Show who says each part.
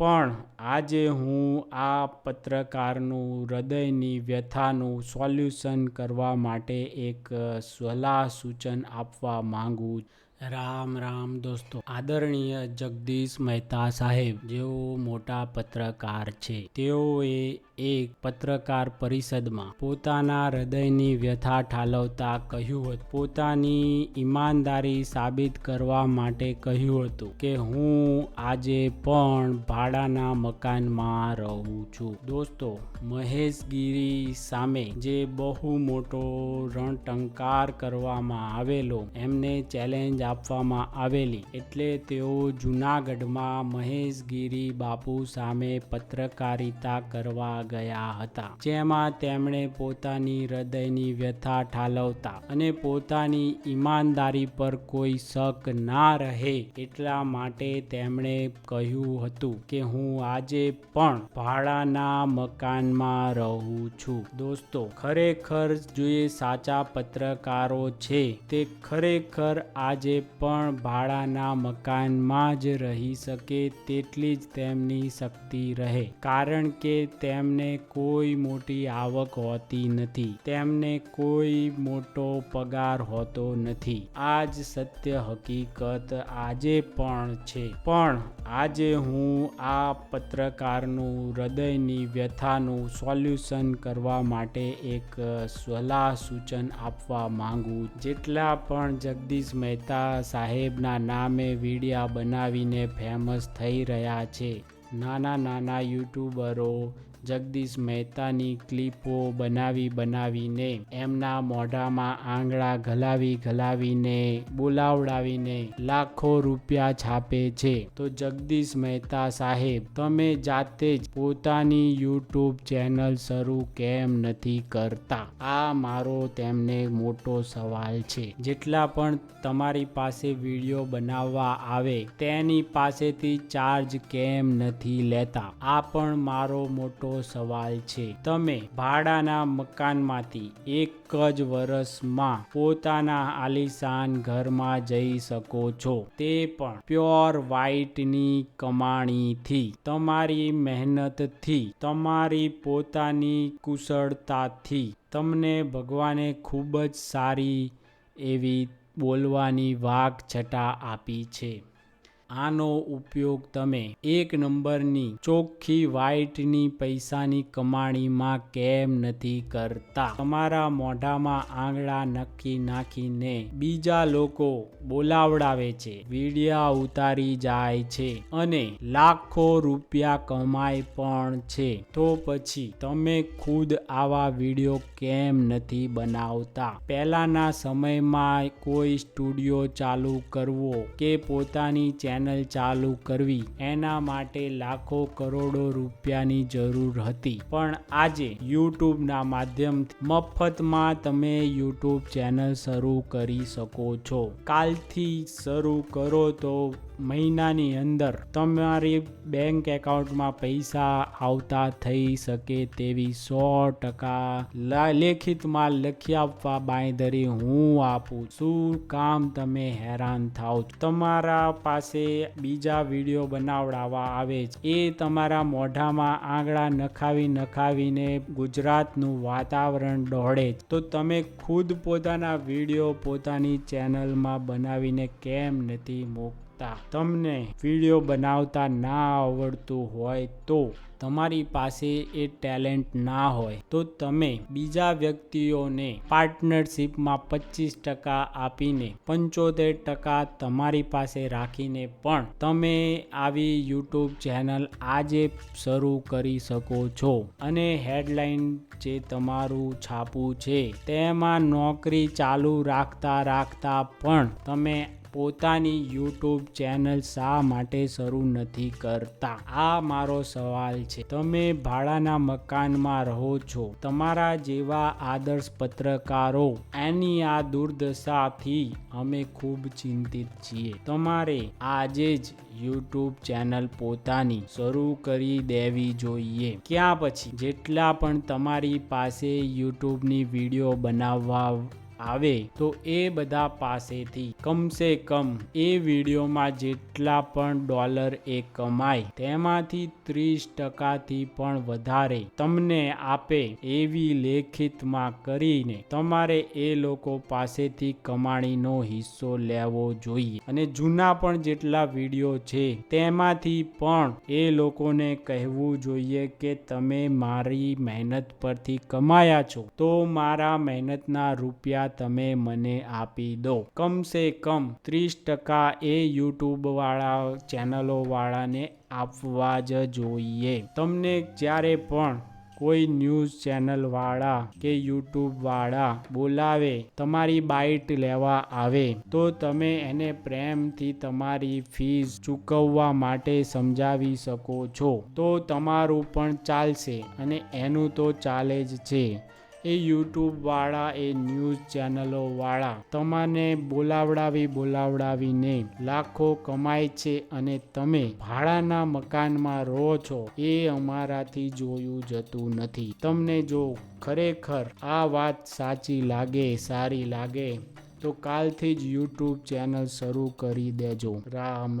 Speaker 1: પણ આજે હું આ પત્રકારનું હૃદયની વ્યથાનું સોલ્યુશન કરવા માટે એક સલાહ સૂચન આપવા માંગુ રામ રામ દોસ્તો. આદરણીય જગદીશ મહેતા સાહેબ, જેઓ મોટા પત્રકાર છે, તેઓએ એક પત્રકાર પરિષદમાં પોતાના હૃદયની વ્યથા ઠાલવતા કહ્યું હતું. પોતાની ઈમાનદારી સાબિત કરવા માટે કહ્યું હતું કે, હું આજે પણ ભાડાના મકાનમાં રહું છું. દોસ્તો, મહેશગીરી સામે જે બહુ મોટો રણટંકાર કરવામાં આવેલો, એમને ચેલેન્જ આપવામાં આવેલી. એટલે તેઓ જૂનાગઢમાં મહેશગીરી બાપુ સામે પત્રકારિતા કરવા ગયા હતા, જેમાં તેમણે પોતાની હૃદયની વ્યથા ઠાલવતા અને પોતાની ઈમાનદારી પર કોઈ શક ના રહે એટલા માટે તેમણે કહ્યું હતું કે, હું આજે પણ ભાડાના મકાનમાં રહું છું. દોસ્તો, ખરેખર જે સાચા પત્રકારો છે, તે ખરેખર આજે પણ ભાડાના મકાનમાં જ રહી શકે તેટલી જ તેમની શક્તિ રહે. કારણ કે તેમને કોઈ મોટી આવક હોતી નથી. તેમને કોઈ મોટો પગાર હોતો નથી. આ જ સત્ય હકીકત આજે પણ છે. પણ આજે હું આ પત્રકારનું હૃદયની વ્યથાનું સોલ્યુશન કરવા માટે એક સલાહ સૂચન આપવા માંગુ. જેટલા પણ જગદીશ મહેતા સાહેબના નામે વિડીયા બનાવીને ફેમસ થઈ રહ્યા છે. નાના નાના યુટ્યુબરો જગદીશ મહેતાની ક્લિપો બનાવી બનાવીને એમના મોઢામાં આંગળા ઘલાવી ઘલાવીને બોલાવડાવીને લાખો રૂપિયા છાપે છે. તો જગદીશ મહેતા સાહેબ, તમે જાતે જ પોતાની યુટ્યુબ ચેનલ શરૂ કેમ નથી કરતા? આ મારો તેમને મોટો સવાલ છે. જેટલા પણ તમારી પાસે વીડિયો બનાવવા આવે, તેની પાસેથી ચાર્જ કેમ નથી લેતા? આ પણ મારો મોટો સવાલ છે. તમે ભાડાના મકાનમાંથી એક જ વર્ષમાં પોતાના આલિશાન ઘરમાં જઈ શકો છો. તે પણ પ્યોર વ્હાઇટની કમાણીથી. તમારી મહેનતથી, તમારી પોતાની કુશળતાથી. તમને ભગવાને ખૂબ જ સારી એવી બોલવાની વાઘ છટા આપી છે. આનો ઉપયોગ તમે એક નંબરની ચોખ્ખી વ્હાઇટની પૈસાની કમાણીમાં કેમ નથી કરતા? તમારા મોઢામાં આંગળા નક્કી નાખીને બીજા લોકો બોલાવડાવે છે, વિડિયા ઉતારી જાય છે અને લાખો રૂપિયા કમાય પણ છે. તો પછી તમે ખુદ આવા વીડિયો કેમ નથી બનાવતા? પહેલાના સમયમાં કોઈ સ્ટુડિયો ચાલુ કરવો કે પોતાની ચેનલ ચેનલ ચાલુ કરવી. એના માટે લાખો કરોડો રૂપિયાની જરૂર હતી. પણ આજે યુટ્યુબના માધ્યમથી મફતમાં તમે યુટ્યુબ ચેનલ શરૂ કરી શકો છો. કાલથી શરૂ કરો તો મહિનાની અંદર તમારી બેંક એકાઉન્ટમાં પૈસા આવતા થઈ શકે તેવી સો ટકા લેખિતમાં લખી આપવા બાંયધરી હું આપું શું કામ તમે હેરાન થાવ તમારા પાસે બીજા વીડિયો બનાવડાવવા આવે છે. એ તમારા મોઢામાં આંગળા નખાવી નખાવીને ગુજરાતનું વાતાવરણ દોડે તો તમે ખુદ પોતાના વીડિયો પોતાની ચેનલમાં બનાવીને કેમ નથી મૂકતા? તમને વીડિયો બનાવતા ના આવડતું હોય તો તમારી પાસે એ ટેલેન્ટ ના હોય તો તમે બીજા વ્યક્તિઓને પાર્ટનરશિપમાં પચીસ ટકા આપીને પંચોતેર ટકા તમારી પાસે રાખીને પણ તમે આવી યુટ્યુબ ચેનલ આજે શરૂ કરી શકો છો. અને હેડલાઇન જે તમારું છાપું છે, તેમાં નોકરી ચાલુ રાખતા રાખતા પણ તમે પોતાની યુટ્યુબ ચેનલ શા માટે શરૂ નથી કરતા? આ મારો સવાલ છે. તમે ભાડાના મકાનમાં રહો છો. તમારા જેવા આદર્શ પત્રકારો એની આ દુર્દશાથી અમે ખૂબ ચિંતિત છીએ. તમારે આજે જ યુટ્યુબ ચેનલ પોતાની શરૂ કરી દેવી જોઈએ. ક્યાં પછી? જેટલા પણ તમારી પાસે યુટ્યુબની વીડિયો બનાવવા આવે તો એ બધા પાસેથી કમસે કમ એ વિડીયોમાં જેટલા પણ ડોલર એ કમાય, તેમાંથી ત્રીસ ટકાથી પણ વધારે તમને આપે એવી લેખિતમાં કરીને તમારે એ લોકો પાસેથી કમાણીનો હિસ્સો લેવો જોઈએ. અને જૂના પણ જેટલા વીડિયો છે, તેમાંથી પણ એ લોકોને કહેવું જોઈએ કે તમે મારી મહેનત પરથી કમાયા છો. તો મારા મહેનતના રૂપિયા તમે મને આપી દો. કમસે કમ ત્રીસ ટકા એ યુટ્યુબવાળા ચેનલોવાળાને આપવા જ જોઈએ. તમને જ્યારે પણ કોઈ ન્યૂઝ ચેનલ વાળા કે યુટ્યુબ વાળા બોલાવે, તમારી બાઇટ લેવા આવે, તો તમે એને પ્રેમથી તમારી ફીસ ચૂકવવા માટે સમજાવી શકો છો. તો તમારું પણ ચાલશે અને એનું તો ચાલે જ છે. એ યુટ્યુબ વાળા એ ન્યૂઝ ચેનલો વાળા તમને બોલાવડાવી બોલાવડાવીને લાખો કમાય છે અને તમે ભાડાના મકાનમાં રહો છો એ અમારાથી જોયું જતું નથી. તમને જો ખરેખર આ વાત સાચી લાગે, સારી લાગે, તો કાલથી જ યુટ્યુબ ચેનલ શરૂ કરી દેજો. રામ રામ.